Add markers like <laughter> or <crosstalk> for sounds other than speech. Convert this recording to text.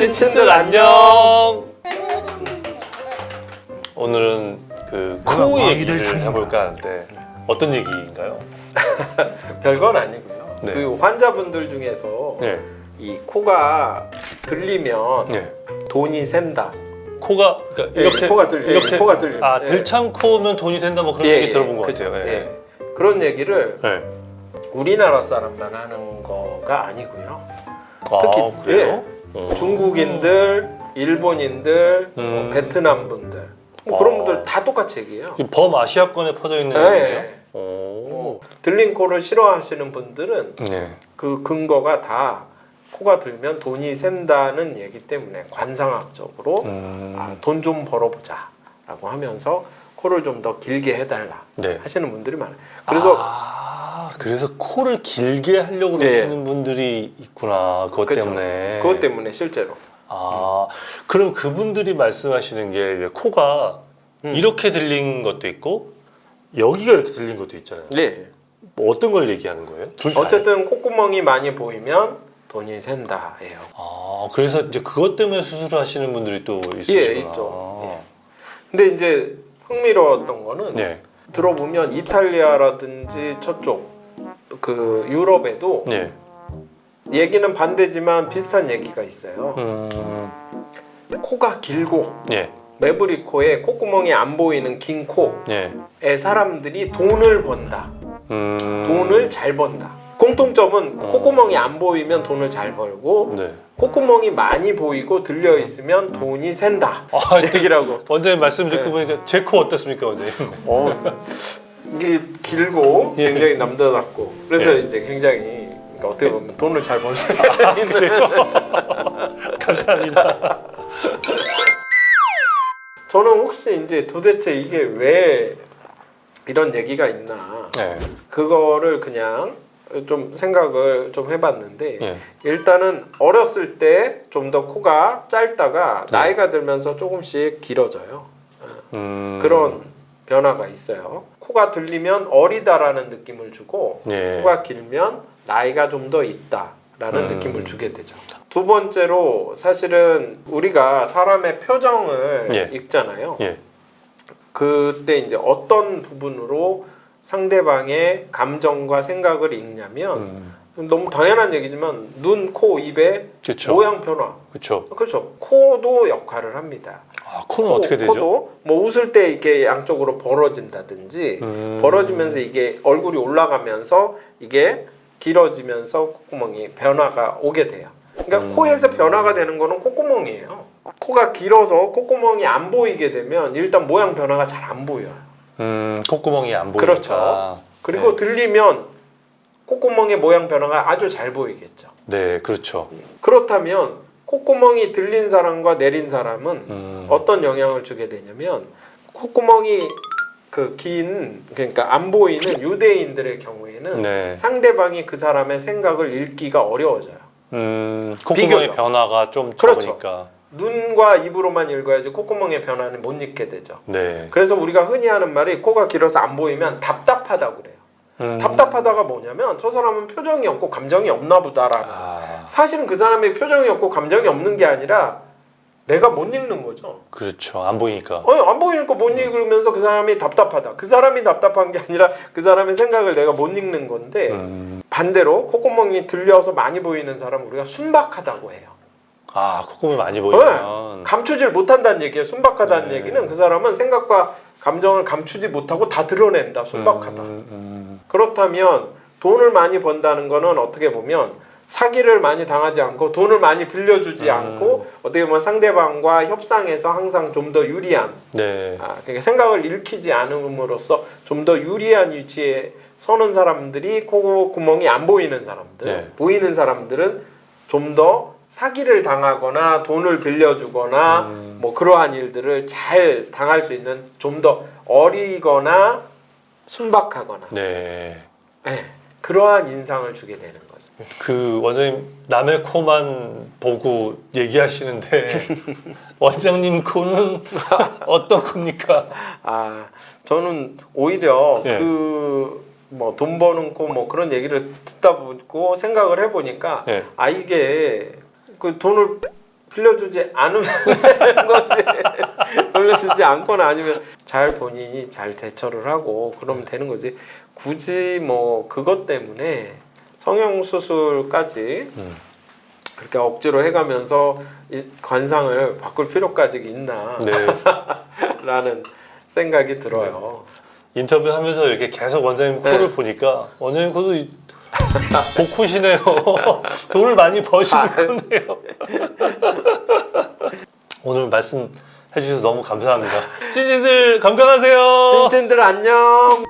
찐친들 안녕. 오늘은 그 뭐야, 코 왕이들 얘기를? 해볼까 하는데 어떤 얘기인가요? <laughs> 별건 아니고요. 네. 그 환자분들 중에서 네, 이 코가 들리면 네. 돈이 샌다. 코가 그러니까 예, 이렇게 코가 들려. 이렇게 코가 들려. 아 예. 들창 코면 돈이 된다 뭐 그런 얘기 들어본 것 그죠. 같아요. 예. 예. 그런 얘기를 네. 우리나라 사람만 하는 거가 아니고요. 아, 특히 그래요? 예, 어. 중국인들, 일본인들, 뭐 음. 베트남 분들, 뭐 그런 아. 분들 다 똑같이 얘기해요. 이 범 아시아권에 퍼져 있는 네. 얘기예요? 오. 뭐 들린 코를 싫어하시는 분들은 네. 그 근거가 다 코가 들면 돈이 샌다는 얘기 때문에 관상학적으로 음. 아, 돈좀 벌어보자라고 하면서 코를 좀 더 길게 해달라 네. 하시는 분들이 많아요. 그래서 아, 그래서 코를 길게 하려고 네. 그러시는 분들이 있구나. 그것 그쵸. 때문에. 그것 때문에 실제로 아, 그럼 그분들이 말씀하시는 게 이제 코가 음. 이렇게 들린 것도 있고 여기가 이렇게 들린 것도 있잖아요. 네. 뭐 어떤 걸 얘기하는 거예요? 둘 다. 어쨌든 콧구멍이 많이 보이면 돈이 샌다예요. 아, 그래서 이제 그것 때문에 수술을 하시는 분들이 또 있으시구나. 예, 있죠. 예. 근데 이제 흥미로웠던 거는 네. 들어보면 이탈리아라든지 저쪽 그 유럽에도 네. 얘기는 반대지만 비슷한 얘기가 있어요. 음. 코가 길고 네. 매부리 코에 콧구멍이 안 보이는 긴 코에 네. 사람들이 돈을 번다. 음. 돈을 잘 번다. 공통점은 콧구멍이 안 보이면 돈을 잘 벌고 네. 콧구멍이 많이 보이고 들려 있으면 돈이 샌다. 아, 얘기라고. 원장님 말씀 듣고 네. 보니까 제 코 어떻습니까, 원장님? 어, <laughs> 이게 길고 예. 굉장히 남자답고 그래서 예. 이제 굉장히 그러니까 어떻게 보면 돈을 잘 벌수 아, 있는 그래요? <laughs> 감사합니다. 저는 혹시 이제 도대체 이게 왜 이런 얘기가 있나 네. 그거를 그냥 좀 생각을 좀 해봤는데 예. 일단은 어렸을 때 좀 더 코가 짧다가 네. 나이가 들면서 조금씩 길어져요. 음. 그런 변화가 있어요. 코가 들리면 어리다라는 느낌을 주고 예. 코가 길면 나이가 좀 더 있다라는 음. 느낌을 주게 되죠. 두 번째로 사실은 우리가 사람의 표정을 예. 읽잖아요. 예. 그때 이제 어떤 부분으로 상대방의 감정과 생각을 읽냐면 음. 너무 당연한 얘기지만 눈, 코, 입의 그렇죠. 모양 변화. 그렇죠. 그렇죠. 코도 역할을 합니다. 아, 코는 코, 어떻게 되죠? 코도 뭐 웃을 때 이렇게 양쪽으로 벌어진다든지 음. 벌어지면서 이게 얼굴이 올라가면서 이게 길어지면서 콧구멍이 변화가 오게 돼요. 그러니까 음. 코에서 변화가 되는 거는 콧구멍이에요. 코가 길어서 콧구멍이 안 보이게 되면 일단 모양 변화가 잘 안 보여요. 음, 콧구멍이 안 보이니까. 그렇죠. 그리고 네. 들리면 콧구멍의 모양 변화가 아주 잘 보이겠죠. 네, 그렇죠. 그렇다면 콧구멍이 들린 사람과 내린 사람은 음. 어떤 영향을 주게 되냐면 콧구멍이 그 긴 그러니까 안 보이는 유대인들의 경우에는 네. 상대방이 그 사람의 생각을 읽기가 어려워져요. 음, 콧구멍의 비교적. 변화가 좀 그렇죠. 적으니까. 눈과 입으로만 읽어야지 콧구멍의 변화는 못 읽게 되죠. 네. 그래서 우리가 흔히 하는 말이 코가 길어서 안 보이면 답답하다고 그래요. 음. 답답하다가 뭐냐면 저 사람은 표정이 없고 감정이 없나 보다라는. 아, 사실은 그 사람이 표정이 없고 감정이 없는 게 아니라 내가 못 읽는 거죠. 그렇죠. 안 보이니까. 아니, 안 보이니까 못 읽으면서 그 사람이 답답하다. 그 사람이 답답한 게 아니라 그 사람의 생각을 내가 못 읽는 건데 음. 반대로 콧구멍이 들려서 많이 보이는 사람 우리가 순박하다고 해요. 아, 콧구멍이 많이 보이면. 감추질 못한다는 얘기예요. 순박하다는 네. 얘기는 그 사람은 생각과 감정을 감추지 못하고 다 드러낸다. 순박하다. 음, 음. 그렇다면 돈을 많이 번다는 거는 어떻게 보면 사기를 많이 당하지 않고 돈을 많이 빌려주지 음. 않고 어떻게 보면 상대방과 협상에서 항상 좀 더 유리한 네. 아, 그러니까 생각을 읽히지 않음으로써 좀 더 유리한 위치에 서는 사람들이 코 구멍이 안 보이는 사람들, 네. 보이는 사람들은 좀 더 사기를 당하거나 돈을 빌려주거나 음. 뭐 그러한 일들을 잘 당할 수 있는 좀 더 어리거나 순박하거나 네. 예, 그러한 인상을 주게 되는. 그 원장님 남의 코만 보고 얘기하시는데 <laughs> 원장님 코는 <laughs> 어떤 겁니까? 아 저는 오히려 예. 그뭐 돈 버는 코 뭐 그런 얘기를 듣다 보고 생각을 해보니까 네. 아 이게 그 돈을 빌려주지 않으면 되는 <laughs> 거지. 빌려주지 않거나 아니면 잘 본인이 잘 대처를 하고 그러면 되는 거지. 굳이 뭐 그것 때문에 성형 수술까지 음. 그렇게 억지로 해가면서 이 관상을 바꿀 필요까지 있나 네. <laughs> 라는 생각이 들어요. 인터뷰 하면서 이렇게 계속 원장님 코를 네. 보니까 원장님 코도 이- <laughs> 복후시네요. <laughs> 돈을 많이 버시는 아, 거네요. 오늘 말씀 해 주셔서 너무 감사합니다. 찐찐들 건강하세요. 찐찐들 안녕.